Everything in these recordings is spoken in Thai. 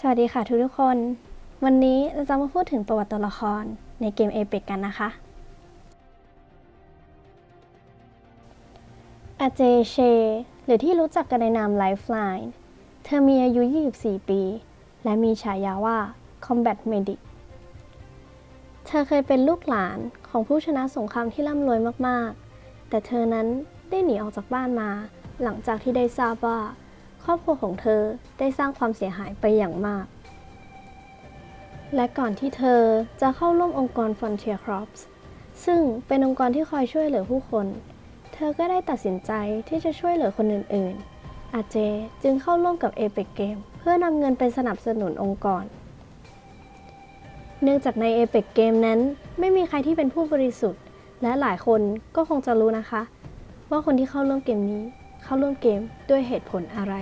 สวัสดีค่ะทุกทุกคน วันนี้เราจะมาพูดถึงประวัติตัวละครในเกม Apex กันนะคะอาเจเช หรือที่รู้จักกันในนาม Lifeline เธอมีอายุ 24 ปี และมีฉายาว่า Combat Medic เธอเคยเป็นลูกหลานของผู้ชนะสงครามที่ร่ำรวยมาก ๆ แต่เธอนั้นได้หนีออกจากบ้านมา หลังจากที่ได้ทราบว่า ครอบครัวของเธอได้สร้างความเสียหายไปอย่างมาก และก่อนที่เธอจะเข้าร่วมองค์กร Frontier Crops ซึ่งเป็นองค์กรที่คอยช่วยเหลือผู้คน เธอก็ได้ตัดสินใจที่จะช่วยเหลือคนอื่น ๆ อาเจจึงเข้าร่วมกับ Apex Game เพื่อนำเงินไปสนับสนุนองค์กร เนื่องจากใน Apex Game นั้นไม่มีใครที่เป็นผู้บริสุทธิ์ และหลายคนก็คงจะรู้นะคะ ว่าคนที่เข้าร่วมเกมนี้ เข้าร่วมเกมด้วยเหตุผลอะไร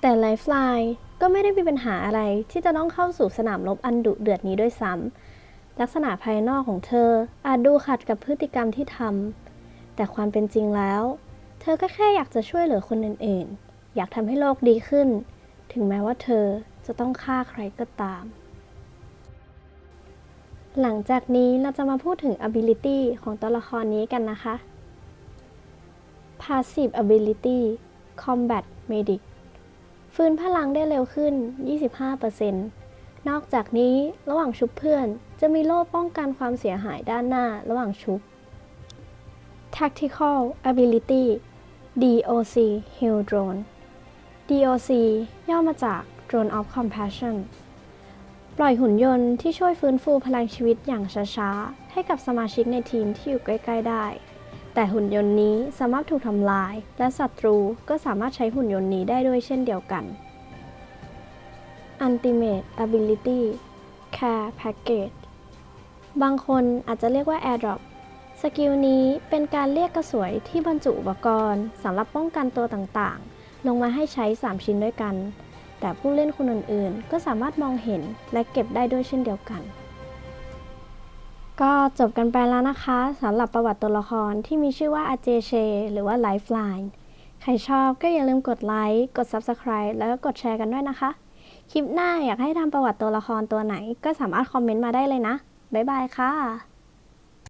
แต่ Lifeline ก็ไม่ได้มีปัญหาอะไรที่จะต้องเข้าสู่สนามรบอันดุเดือดนี้ด้วยซ้ำลักษณะภายนอกของเธออาจดูขัดกับพฤติกรรมที่ทำแต่ความเป็นจริงแล้ว เธอก็แค่อยากจะช่วยเหลือคนอื่นๆ อยากทำให้โลกดีขึ้น ถึงแม้ว่าเธอจะต้องฆ่าใครก็ตาม หลังจากนี้เราจะมาพูดถึง ability ของตัวละครนี้กันนะคะ Passive ability Combat Medic ฟื้นพลังได้เร็วขึ้น 25%นอกจากนี้ระหว่างชุบเพื่อน จะมีโล่ป้องกันความเสียหายด้านหน้าระหว่างชุบ Tactical Ability DOC Heal Drone DOC ย่อมาจาก Drone of Compassion ปล่อยหุ่นยนต์ที่ช่วยฟื้นฟูพลังชีวิตอย่างช้าๆ ให้กับสมาชิกในทีมที่อยู่ใกล้ ๆ ได้ แต่หุ่นยนต์นี้สามารถถูกทำลาย และศัตรูก็สามารถใช้หุ่นยนต์นี้ได้ด้วยเช่นเดียวกัน Ultimate Ability Care Package บางคนอาจจะเรียกว่า Airdrop สกิลนี้เป็นการเรียกกระสวยที่บรรจุอุปกรณ์สำหรับป้องกันตัวต่างๆ ลงมาให้ใช้ 3 ชิ้นด้วยกัน แต่ผู้เล่นคนอื่นๆ ก็สามารถมองเห็นและเก็บได้ด้วยเช่นเดียวกัน ก็จบกันไปแล้วนะคะสำหรับประวัติตัวละครที่มีชื่อว่าอาเจเชหรือว่า Lifeline ใครชอบก็อย่าลืมกดไลค์ กด Subscribe แล้วก็กดแชร์กันด้วยนะคะ คลิปหน้าอยากให้ทำประวัติตัวละครตัวไหน ก็สามารถคอมเมนต์มาได้เลยนะ บ๊ายบายค่ะ